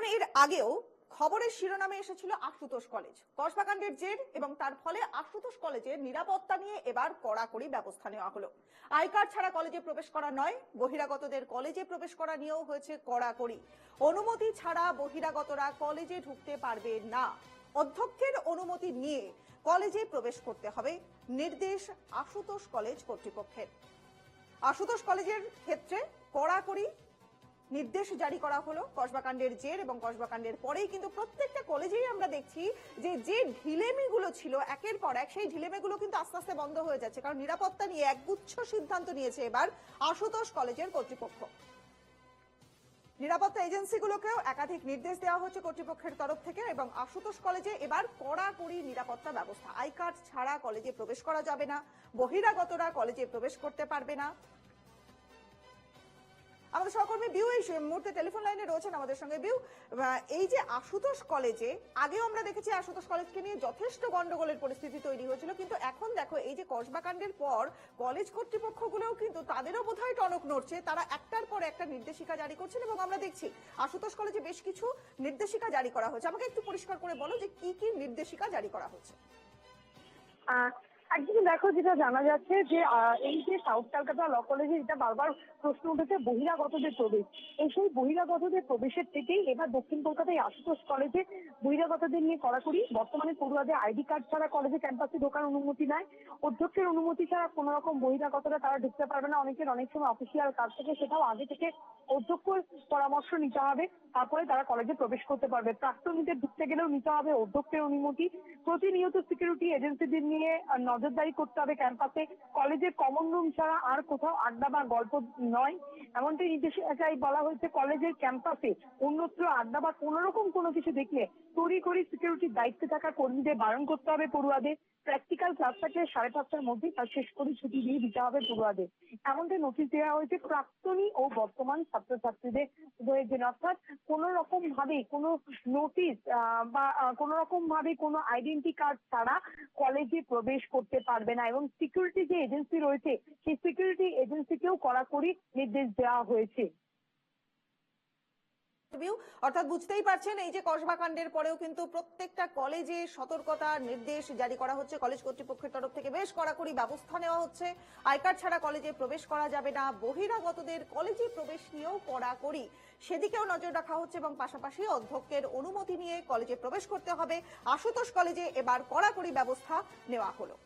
দেখুন এর আগেও খবরের শিরোনামে এসেছিল আশুতোষ কলেজ। কসবাকাণ্ডের জের এবং তার ফলে আশুতোষ কলেজের নিরাপত্তা নিয়ে এবার কড়াকড়ি ব্যবস্থা নেওয়া হলো। আই ছাড়া কলেজে প্রবেশ করা নয়, বহিরাগতদের কলেজে প্রবেশ করা নিয়েও হয়েছে কড়াকড়ি। অনুমতি ছাড়া বহিরাগতরা কলেজে ঢুকতে পারবে না। অধ্যক্ষের অনুমতি নিয়ে কলেজে প্রবেশ করতে হবে, নির্দেশ আশুতোষ কলেজ কর্তৃপক্ষের। আশুতোষ কলেজের ক্ষেত্রে কড়াকড়ি নির্দেশ জারি করা হলো কসবাকাণ্ডের জের এবং কসবাকাণ্ডের পরেই কিন্তু প্রত্যেকটা কলেজেই আমরা দেখছি যে যে ঢিলেমিগুলো ছিল একের পর এক, সেই ঢিলেমিগুলো কিন্তু আস্তে আস্তে বন্ধ হয়ে যাচ্ছে। কারণ নিরাপত্তা নিয়ে একগুচ্ছ সিদ্ধান্ত নিয়েছে এবার আশুতোষ কলেজের কর্তৃপক্ষ। নিরাপত্তা এজেন্সিগুলোকেও একাধিক নির্দেশ দেওয়া হচ্ছে কর্তৃপক্ষের তরফ থেকে এবং আশুতোষ কলেজে এবার কড়াকড়ি নিরাপত্তা ব্যবস্থা। আই কার্ড ছাড়া কলেজে প্রবেশ করা যাবে না, বহিরাগতরা কলেজে প্রবেশ করতে পারবে না। আমাদের সহকর্মী বিউ এই মুহূর্তে টেলিফোন লাইনে রয়েছেন আমাদের সঙ্গে বিউ। এই যে আশুতোষ কলেজে আগেও আমরা দেখেছি আশুতোষ কলেজকে নিয়ে যথেষ্ট গন্ডগোলের পরিস্থিতি তৈরি হয়েছিল কিন্তু এখন দেখো এই যে কসবাকাণ্ডের পর কলেজ কর্তৃপক্ষগুলোও কিন্তু তাদেরও বোধহয় টনক নড়ছে। তারা একটার পর একটা নির্দেশিকা জারি করছেন এবং আমরা দেখছি আশুতোষ কলেজে বেশ কিছু নির্দেশিকা জারি করা হয়েছে। আমাকে একটু পরিষ্কার করে বলো যে কি কি নির্দেশিকা জারি করা আহ, একদিকে দেখো যেটা জানা যাচ্ছে যে এই যে সাউথ কলকাতা ল কলেজে যেটা বারবার প্রশ্ন উঠেছে বহিরাগতদের প্রবেশ। এই সেই বহিরাগতদের প্রবেশের থেকেই এবার দক্ষিণ কলকাতায় আশুতোষ কলেজে বহিরাগতদের নিয়ে কড়াকড়ি। বর্তমানে পড়ুয়াদের আইডি কার্ড ছাড়া কলেজে ক্যাম্পাসে ঢোকার অনুমতি নাই। অধ্যক্ষের অনুমতি ছাড়া কোনো রকম বহিরাগতরা তারা ঢুকতে পারবে না। অনেকের অনেক সময় অফিসিয়াল কাজ থেকে, সেটাও আগে থেকে অধ্যক্ষের পরামর্শ নিতে হবে, তারপরে তারা কলেজে প্রবেশ করতে পারবে। প্রাক্তনীদের ঢুকতে গেলেও নিতে হবে অধ্যক্ষের অনুমতি। প্রতিনিয়ত সিকিউরিটি এজেন্সিদের নিয়ে নজরদারি করতে হবে ক্যাম্পাসে কলেজের কমন রুম ছাড়া আর কোথাও আড্ডা বা গল্প নয়। এমনটাই নির্দেশিকায় বলা হয়েছে কলেজের ক্যাম্পাসে অন্যত্র আড্ডা বা কোনো রকম কোনো কিছু দেখলে তড়ি করে সিকিউরিটির দায়িত্বে থাকা কর্মীদের বারণ করতে হবে পড়ুয়াদের। প্র্যাকটিক্যাল ক্লাসটাকে সাড়ে পাঁচটার মধ্যে তার শেষ করে ছুটি দিয়ে দিতে হবে পড়ুয়াদের। এমনটাই নোটিশ দেওয়া হয়েছে প্রাক্তনী ও বর্তমান ছাত্রছাত্রীদের প্রয়োজন অর্থাৎ কোন রকম ভাবে কোনো নোটিশ বা কোনো রকম ভাবে কোনো আইডেন্টি কার্ড ছাড়া কলেজে প্রবেশ করতে পারবে না এবং সিকিউরিটি যে এজেন্সি রয়েছে, সেই সিকিউরিটি এজেন্সিকেও কড়াকড়ি নির্দেশ দেওয়া হয়েছে। অর্থাৎ বুঝতেই পারছেন, এই যে কসবাকাণ্ডের পরেও কিন্তু প্রত্যেকটা কলেজে সতর্কতা নির্দেশ জারি করা হচ্ছে। কলেজ কর্তৃপক্ষের তরফ থেকে বেশ কড়াকড়ি ব্যবস্থা নেওয়া হচ্ছে। আই কার্ড ছাড়া কলেজে প্রবেশ করা যাবে না। বহিরাগতদের কলেজে প্রবেশ নিয়েও কড়াকড়ি। সেদিকেও নজর রাখা হচ্ছে এবং পাশাপাশি অধ্যক্ষের অনুমতি নিয়ে কলেজে প্রবেশ করতে হবে। আশুতোষ কলেজে এবার কড়াকড়ি ব্যবস্থা নেওয়া হলো।